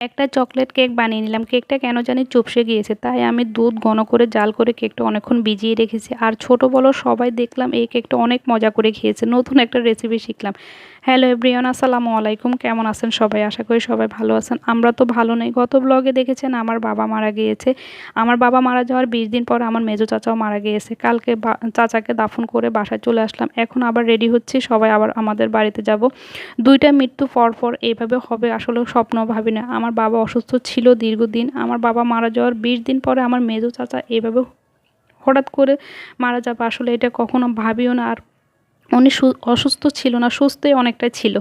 একটা chocolate cake বানিয়ে নিলাম। কেকটা কেন জানি চুপসে গিয়েছে, তাই আমি দুধ ঘন করে জাল করে কেকটা অনেকক্ষণ ভিজিয়ে রেখেছি। আর ছোট বড় সবাই দেখলাম এই কেকটা অনেক মজা করে খেয়েছে। নতুন একটা রেসিপি শিখলাম। হ্যালো এভরিওয়ান আসসালামু আলাইকুম। কেমন আছেন সবাই? আশা করি সবাই ভালো আছেন। আমরা তো ভালো নেই। গত ব্লগে দেখেছেন, আমার বাবা মারা গিয়েছে। আমার বাবা মারা যাওয়ার বিশ দিন পর আমার মেজো চাচাও মারা গিয়েছে। কালকে চাচাকে দাফন করে বাসায় চলে আসলাম। এখন আবার রেডি হচ্ছি। সবাই আবার আমাদের বাড়িতে যাব। দুইটা মৃত্যু পর পর এইভাবে হবে আসলে স্বপ্ন ভাবি না। আমার বাবা অসুস্থ ছিল দীর্ঘদিন। আমার বাবা মারা যাওয়ার বিশ দিন পরে আমার মেজো চাচা এভাবে হঠাৎ করে মারা যাবে আসলে এটা কখনো ভাবিও না। আর উনি অসুস্থ ছিল না সুস্থই অনেকটাই ছিল।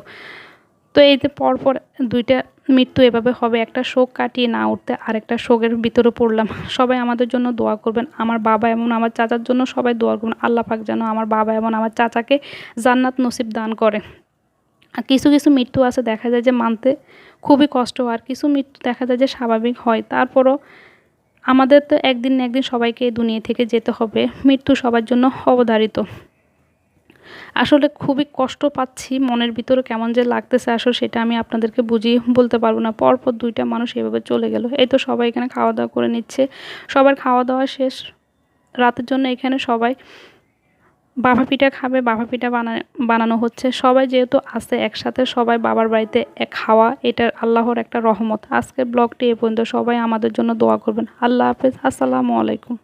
তো যে পরপর দুইটা মৃত্যু এভাবে হবে, একটা শোক কাটিয়ে না উঠতে আরেকটা শোকের ভিতরে পড়লাম। সবাই আমাদের জন্য দোয়া করবেন। আমার বাবা এমন আমার চাচার জন্য সবাই দোয়া করবেন। আল্লাহ পাক যেন আমার বাবা এমন আমার চাচাকে জান্নাত নসিব দান করে। আর কিছু কিছু মৃত্যু আছে, দেখা যায় যে মানতে খুবই কষ্ট। আর কিছু মৃত্যু দেখা যায় যে স্বাভাবিক হয়। তারপরও আমাদের তো একদিন না একদিন সবাইকে দুনিয়া থেকে যেতে হবে। মৃত্যু সবার জন্য অবধারিত। আসলে খুবই কষ্ট পাচ্ছি, মনের ভিতরে কেমন যে লাগতেছে আসলে সেটা আমি আপনাদেরকে বুঝিয়ে বলতে পারব না। পরপর দুইটা মানুষ এভাবে চলে গেল। এই তো সবাই এখানে খাওয়া দাওয়া করে নিচ্ছে। সবার খাওয়া দাওয়া শেষ। রাতের জন্য এখানে সবাই বাবা পিঠা খাবে বাবা পিঠা বানা, বানানো হচ্ছে। সবাই যেহেতু আছে একসাথে, সবাই বাবার বাড়িতে খাওয়া এটা আল্লাহর একটা রহমত। আজকের ব্লগটি এ পর্যন্ত। সবাই আমাদের জন্য দোয়া করবেন। আল্লাহ হাফেজ। আসসালামু আলাইকুম।